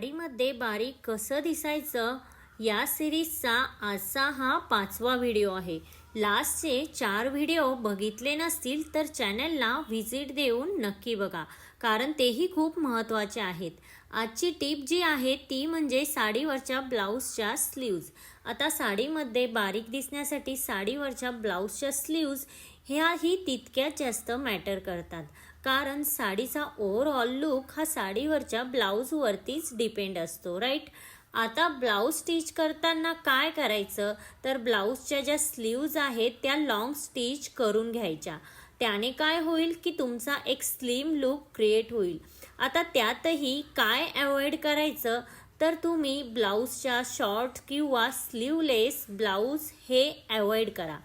साडीमध्ये बारीक कसं दिसायचं या सिरीजचा आजचा हा पाचवा व्हिडिओ आहे. लास्टचे चार व्हिडिओ बघितले नसतील तर चॅनलला व्हिजिट देऊन नक्की बघा कारण तेही खूप महत्त्वाचे आहेत. आजची टीप जी आहे ती म्हणजे साडीवरच्या ब्लाऊजच्या स्लीव्ज. आता साडीमध्ये बारीक दिसण्यासाठी साडीवरच्या ब्लाऊजच्या स्लीव्ज ह्याही तितक्याच जास्त मॅटर करतात कारण साडीचा ओव्हरऑल लुक हा साडीवरच्या ब्लाऊजवरतीच डिपेंड असतो राईट आता ब्लाऊज स्टिच करताना काय करायचं? तर ब्लाऊजच्या ज्या स्लीव्ज आहेत त्या लॉंग स्टिच करून घ्यायच्या. त्याने काय होईल की तुमचा एक स्लिम लुक क्रिएट होईल. आता त्यातही काय अवॉइड करायचं? तर तुम्ही ब्लाऊजच्या शॉर्ट किंवा स्लीवलेस ब्लाऊज हे अवॉइड करा.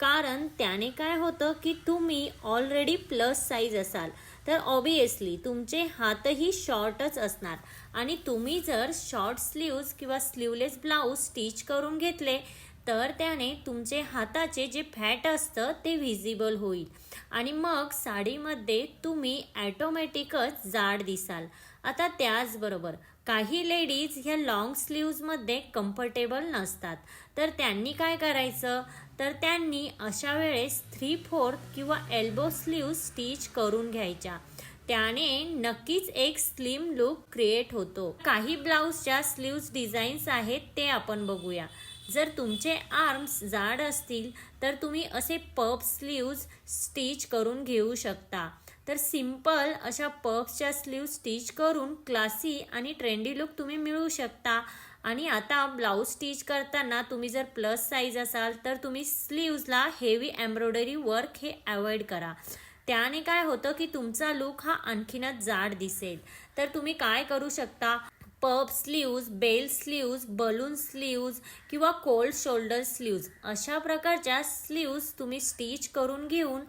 कारण त्याने काय होतं की तुम्ही ऑलरेडी प्लस साईज असाल. तर ऑबियसली तुमचे हातही शॉर्टच असणार. आणि तुम्ही जर शॉर्ट स्लीव्ज किंवा स्लीवलेस ब्लाऊज स्टिच करून घेतले तर त्याने तुमचे हाताचे जे फॅट असतं ते व्हिजिबल होईल. आणि मग साडीमध्ये तुम्ही ॲटोमॅटिकच जाड दिसाल. आता त्याचबरोबर काही लेडीज ह्या लॉंग स्लीव्जमध्ये कम्फर्टेबल नसतात. तर त्यांनी काय करायचं? तर त्यांनी अशा वेळेस थ्री फोर्थ किंवा एल्बो स्लीव स्टिच करून घ्यायच्या. त्याने नक्कीच एक स्लिम लुक क्रिएट होतो. काही ब्लाऊजच्या स्लीव्ज डिझाईन्स आहेत ते आपण बघूया. जर तुमचे आर्म्स जाड असतील तर तुम्ही असे पफ स्लीव्ज स्टिच करून घेऊ शकता. तर सिंपल अशा पफच्या स्लीव स्टिच करून क्लासी आणि ट्रेंडी लुक तुम्ही मिळवू शकता. आणि आता ब्लाऊज स्टिच करताना तुम्ही जर प्लस साईज असाल तर तुम्ही स्लीव्जला हेवी एम्ब्रॉयडरी वर्क हे अवॉइड करा. त्याने काय होतं की तुमचा लुक हा आणखीनच जाड दिसेल. तर तुम्ही काय करू शकता? Puff sleeves bell sleeves balloon sleeves किंवा कोल्ड शोल्डर स्लीव्ज. अशा प्रकारच्या स्लीव्ज तुम्ही स्टिच करून घेऊन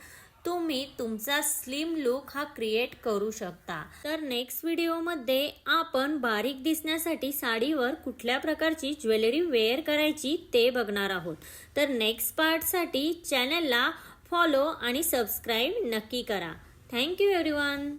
तुम्ही तुमचा स्लिम लुक हा क्रिएट करू शकता. तर नेक्स्ट व्हिडिओमध्ये आपण बारीक दिसण्यासाठी साडीवर कुठल्या प्रकारची ज्वेलरी वेअर करायची ते बघणार आहोत. तर नेक्स्ट पार्टसाठी चॅनलला फॉलो आणि सबस्क्राईब नक्की करा. Thank you everyone.